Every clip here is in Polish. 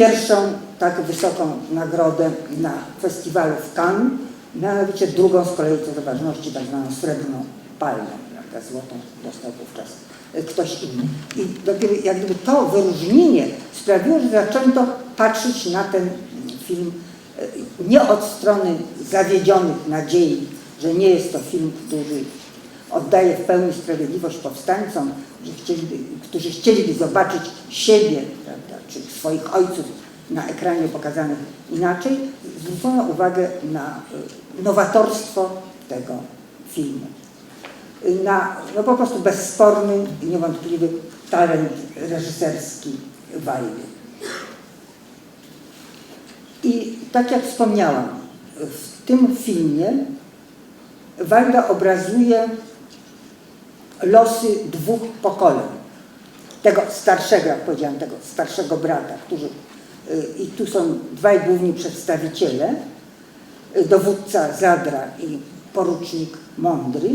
pierwszą tak wysoką nagrodę na festiwalu w Cannes, mianowicie drugą z kolei co do ważności, tak zwaną srebrną palmę, prawda, złotą dostał wówczas ktoś inny. I dopiero jak gdyby to wyróżnienie sprawiło, że zaczęto patrzeć na ten film e, nie od strony zawiedzionych nadziei, że nie jest to film, który oddaje w pełni sprawiedliwość powstańcom, że chcieliby, którzy chcieliby zobaczyć siebie, prawda, czy swoich ojców na ekranie pokazanych inaczej, zwrócono uwagę na y, nowatorstwo tego filmu. Y, Na no po prostu bezsporny i niewątpliwy talent reżyserski Wajdy. I tak jak wspomniałam, w tym filmie Wajda obrazuje losy dwóch pokoleń. Tego starszego, jak powiedziałam, tego starszego brata, którzy, y, i tu są dwaj główni przedstawiciele, y, dowódca Zadra i porucznik Mądry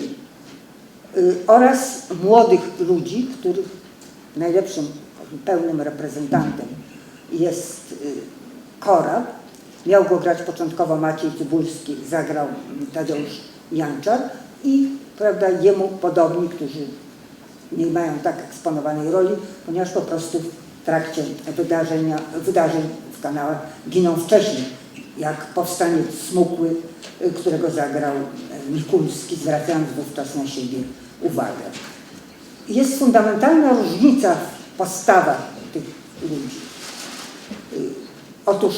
y, oraz młodych ludzi, których najlepszym, pełnym reprezentantem jest Korab. Miał go grać początkowo Maciej Cybulski, zagrał Tadeusz Janczar i prawda, jemu podobni, którzy nie mają tak eksponowanej roli, ponieważ po prostu w trakcie wydarzenia, wydarzeń w kanałach giną wcześniej, jak powstaniec smukły, y, którego zagrał y, Mikulski, zwracając wówczas na siebie uwagę. Jest fundamentalna różnica w postawach tych ludzi. Y, Otóż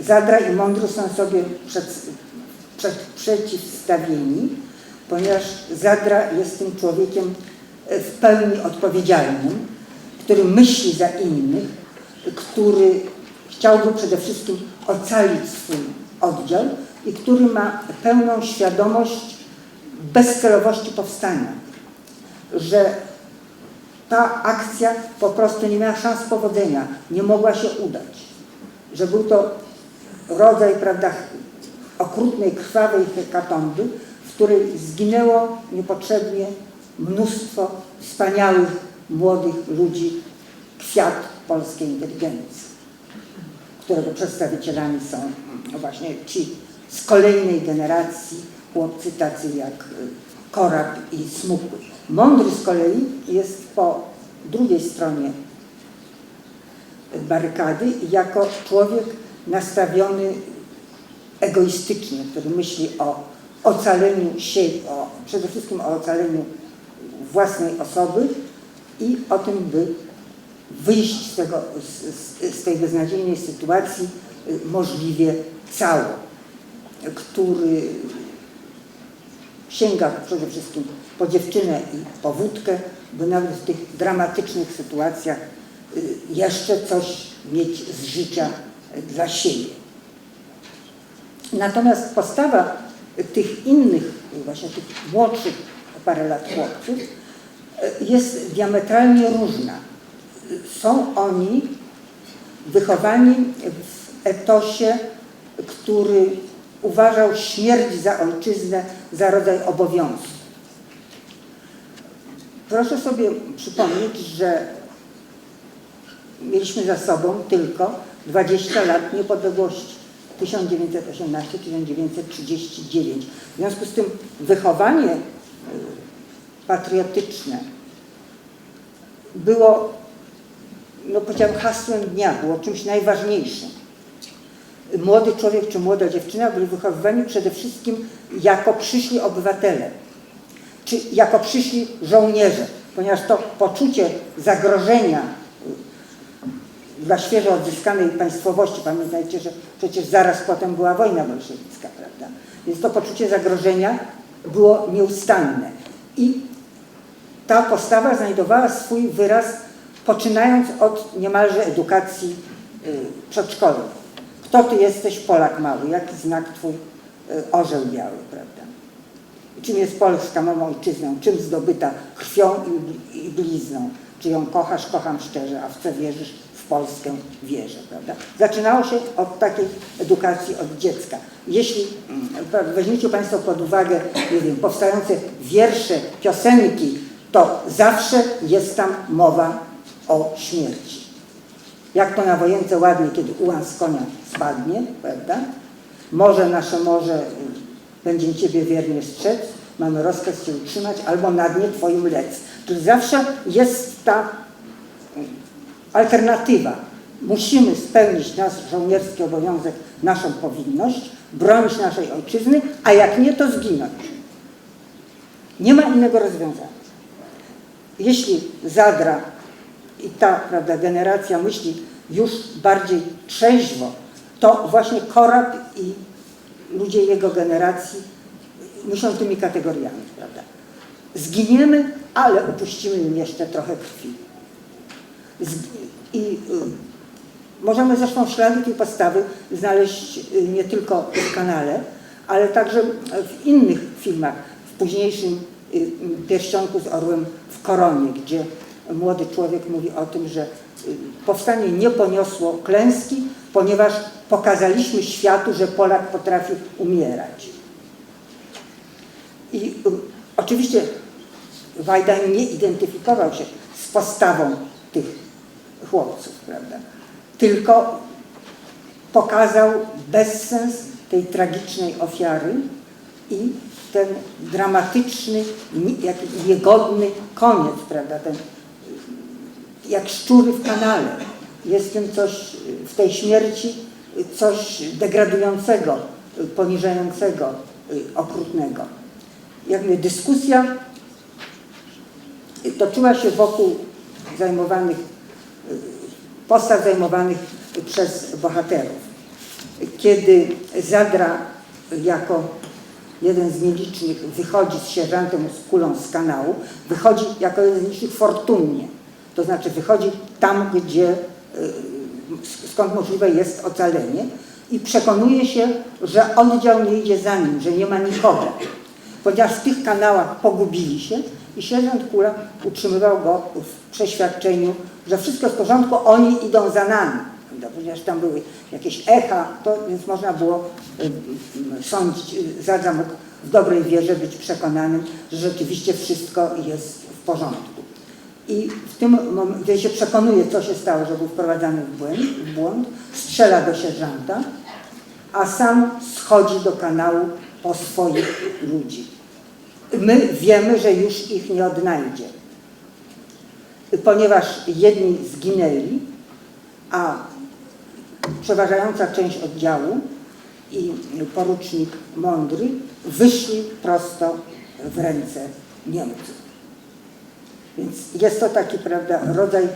Zadra i Mądry są sobie przed, przed, przeciwstawieni, ponieważ Zadra jest tym człowiekiem w pełni odpowiedzialnym, który myśli za innych, który chciałby przede wszystkim ocalić swój oddział i który ma pełną świadomość bezcelowości powstania, że ta akcja po prostu nie miała szans powodzenia, nie mogła się udać, że był to rodzaj, prawda, okrutnej, krwawej hekatomby, w której zginęło niepotrzebnie mnóstwo wspaniałych, młodych ludzi, kwiat polskiej inteligencji, którego przedstawicielami są właśnie ci z kolejnej generacji chłopcy tacy jak Korab i Smukły. Mądry z kolei jest po drugiej stronie barykady jako człowiek nastawiony egoistycznie, który myśli o ocaleniu siebie, o, przede wszystkim o ocaleniu własnej osoby i o tym, by wyjść z, tego, z, z tej beznadziejnej sytuacji y, możliwie cało, który sięga przede wszystkim po dziewczynę i po wódkę, by nawet w tych dramatycznych sytuacjach y, jeszcze coś mieć z życia dla siebie. Natomiast postawa tych innych, właśnie tych młodszych parę lat chłopców jest diametralnie różna. Są oni wychowani w etosie, który uważał śmierć za ojczyznę za rodzaj obowiązku. Proszę sobie przypomnieć, że mieliśmy za sobą tylko 20 lat niepodległości. 1918-1939. W związku z tym wychowanie patriotyczne było, no powiedziałam, hasłem dnia, było czymś najważniejszym. Młody człowiek czy młoda dziewczyna byli wychowywani przede wszystkim jako przyszli obywatele, czy jako przyszli żołnierze, ponieważ to poczucie zagrożenia dla świeżo odzyskanej państwowości. Pamiętajcie, że przecież zaraz potem była wojna bolszewicka, prawda? Więc to poczucie zagrożenia było nieustanne. I ta postawa znajdowała swój wyraz poczynając od niemalże edukacji y, przedszkolnej. Kto ty jesteś, Polak mały? Jaki znak twój y, orzeł biały, prawda? Czym jest Polska mą ojczyzną? Czym zdobyta krwią i, blizną? Czy ją kochasz, kocham szczerze, a w co wierzysz? Polskę wierzę. Prawda? Zaczynało się od takiej edukacji od dziecka. Jeśli mm, weźmiecie Państwo pod uwagę nie wiem, powstające wiersze, piosenki, to zawsze jest tam mowa o śmierci. Jak to na wojence ładnie, kiedy ułan z konia spadnie, prawda? Morze nasze morze y, będzie Ciebie wiernie strzec, mamy rozkaz Cię utrzymać, albo na dnie Twoim lec. Tu zawsze jest ta y, alternatywa. Musimy spełnić nasz żołnierski obowiązek, naszą powinność, bronić naszej ojczyzny, a jak nie, to zginąć. Nie ma innego rozwiązania. Jeśli Zadra i ta prawda, generacja myśli już bardziej trzeźwo, to właśnie Korab i ludzie jego generacji myślą tymi kategoriami. Prawda? Zginiemy, ale upuścimy im jeszcze trochę krwi. I y, możemy zresztą ślady tej postawy znaleźć y, nie tylko w kanale, ale także w innych filmach, w późniejszym y, Pierścionku z Orłem Koronie, gdzie młody człowiek mówi o tym, że y, powstanie nie poniosło klęski, ponieważ pokazaliśmy światu, że Polak potrafi umierać. I y, oczywiście Wajda nie identyfikował się z postawą tych chłopców, prawda? Tylko pokazał bezsens tej tragicznej ofiary i ten dramatyczny, jak niegodny koniec, prawda? Ten, jak szczury w kanale. Jest w tym coś, w tej śmierci coś degradującego, poniżającego, y, okrutnego. Jak mówię, dyskusja toczyła się wokół zajmowanych, y, postaw zajmowanych przez bohaterów. Kiedy Zadra jako jeden z nielicznych wychodzi z sierżantem z kulą z kanału, wychodzi jako jeden z nielicznych fortunnie. To znaczy wychodzi tam, gdzie, y, skąd możliwe jest ocalenie i przekonuje się, że oddział nie idzie za nim, że nie ma nikogo. Ponieważ w tych kanałach pogubili się i sierżant Kula utrzymywał go w przeświadczeniu, że wszystko jest w porządku, oni idą za nami. Prawda? Ponieważ tam były jakieś echa, to więc można było y, y, sądzić, y, Zadza mógł w dobrej wierze być przekonanym, że rzeczywiście wszystko jest w porządku. I w tym momencie, się przekonuje, co się stało, że był wprowadzany w błąd, w błąd strzela do sierżanta, a sam schodzi do kanału po swoich ludzi. My wiemy, że już ich nie odnajdzie, ponieważ jedni zginęli, a przeważająca część oddziału i porucznik Mądry wyszli prosto w ręce Niemców. Więc jest to taki, prawda, rodzaj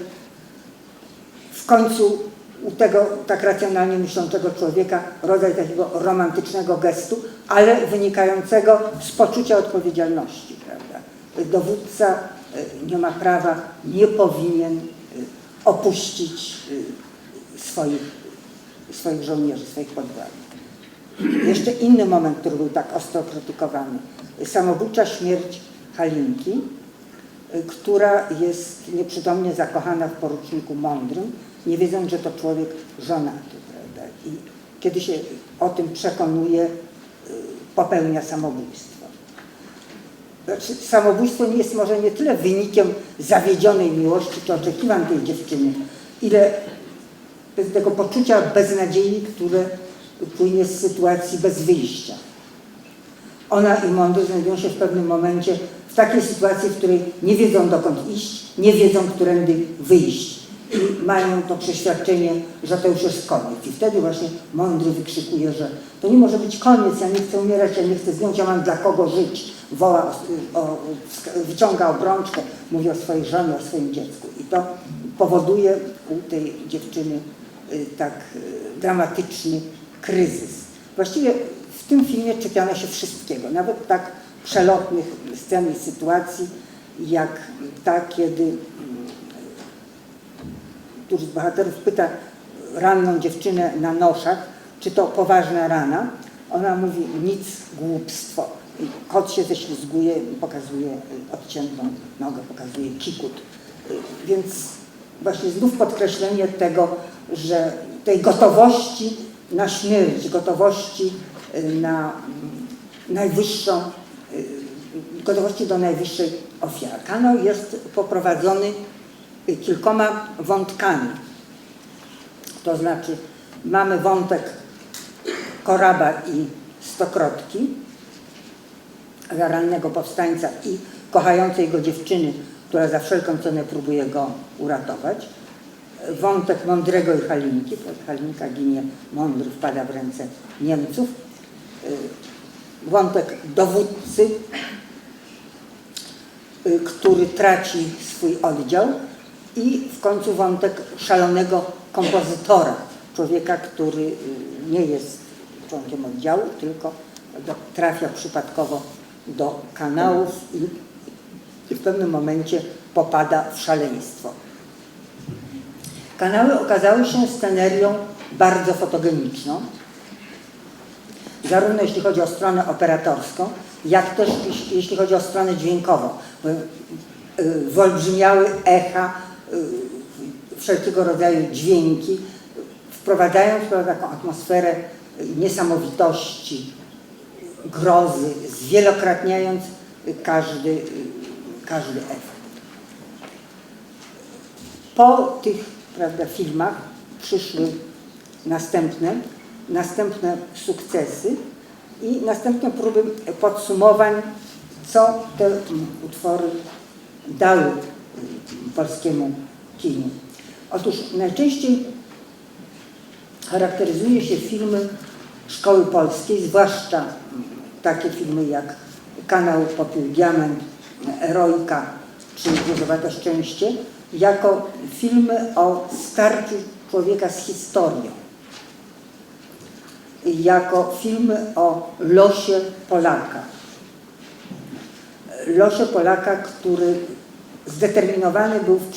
w końcu u tego tak racjonalnie myślącego człowieka rodzaj takiego romantycznego gestu, ale wynikającego z poczucia odpowiedzialności, prawda. Dowódca y, nie ma prawa, nie powinien y, opuścić y, swoich, swoich żołnierzy, swoich podwładnych. Jeszcze inny moment, który był tak ostro krytykowany. Samobójcza śmierć Halinki, y, która jest nieprzytomnie zakochana w poruczniku mądrym, nie wiedząc, że to człowiek żonaty. Prawda? I kiedy się o tym przekonuje, y, popełnia samobójstwo. Znaczy, samobójstwo nie jest może nie tyle wynikiem zawiedzionej miłości czy oczekiwań tej dziewczyny, ile tego poczucia beznadziei, które płynie z sytuacji bez wyjścia. Ona i Mądry znajdują się w pewnym momencie w takiej sytuacji, w której nie wiedzą dokąd iść, nie wiedzą, którędy wyjść. I mają to przeświadczenie, że to już jest koniec. I wtedy właśnie Mądry wykrzykuje, że to nie może być koniec, ja nie chcę umierać, ja nie chcę zginąć, ja mam dla kogo żyć. Woła, o, o, wyciąga obrączkę, mówi o swojej żonie, o swoim dziecku. I to powoduje u tej dziewczyny tak y, dramatyczny kryzys. Właściwie w tym filmie czepiano się wszystkiego, nawet tak przelotnych scen i sytuacji, jak ta, kiedy mm, któryś z bohaterów pyta ranną dziewczynę na noszach, czy to poważna rana. Ona mówi nic, głupstwo. Kot się ześlizguje pokazuje odciętą nogę, pokazuje kikut. Więc właśnie znów podkreślenie tego, że tej gotowości na śmierć, gotowości na mm, najwyższą, y, gotowości do najwyższej ofiary. Kanał jest poprowadzony kilkoma wątkami. To znaczy mamy wątek Koraba i Stokrotki, rannego powstańca i kochającej go dziewczyny, która za wszelką cenę próbuje go uratować. Wątek Mądrego i Halinki, Halinka ginie, Mądry wpada w ręce Niemców. Y, Wątek dowódcy, y, który traci swój oddział i w końcu wątek szalonego kompozytora, człowieka, który y, nie jest członkiem oddziału, tylko trafia przypadkowo do kanałów i, i w pewnym momencie popada w szaleństwo. Kanały okazały się scenerią bardzo fotogeniczną, zarówno jeśli chodzi o stronę operatorską, jak też jeśli- chodzi o stronę dźwiękową. Y, Wyolbrzymiały echa, y, wszelkiego rodzaju dźwięki, wprowadzając taką atmosferę niesamowitości, grozy, zwielokrotniając każdy, y, każdy efekt. Po tych prawda, filmach przyszły następne, następne sukcesy i następne próby podsumowań, co te utwory dały polskiemu kinu. Otóż najczęściej charakteryzuje się filmy szkoły polskiej, zwłaszcza takie filmy jak Kanał Popiół Diament, Eroika czy Różowate Szczęście, jako filmy o starciu człowieka z historią, jako filmy o losie Polaka. Losie Polaka, który zdeterminowany był w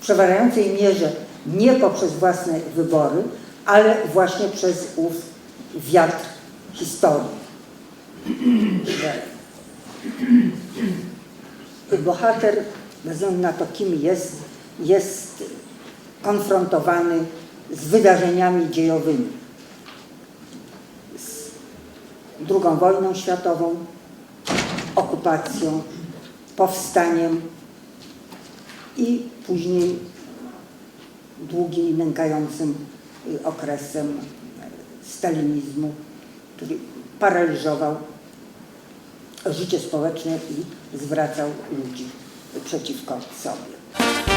przeważającej mierze nie poprzez własne wybory, ale właśnie przez ów wiatr historii. Bohater, względu na to, kim jest, jest konfrontowany z wydarzeniami dziejowymi. Z II wojną światową, okupacją, powstaniem i później długim nękającym y, okresem y, stalinizmu, który paraliżował życie społeczne i zwracał ludzi przeciwko sobie.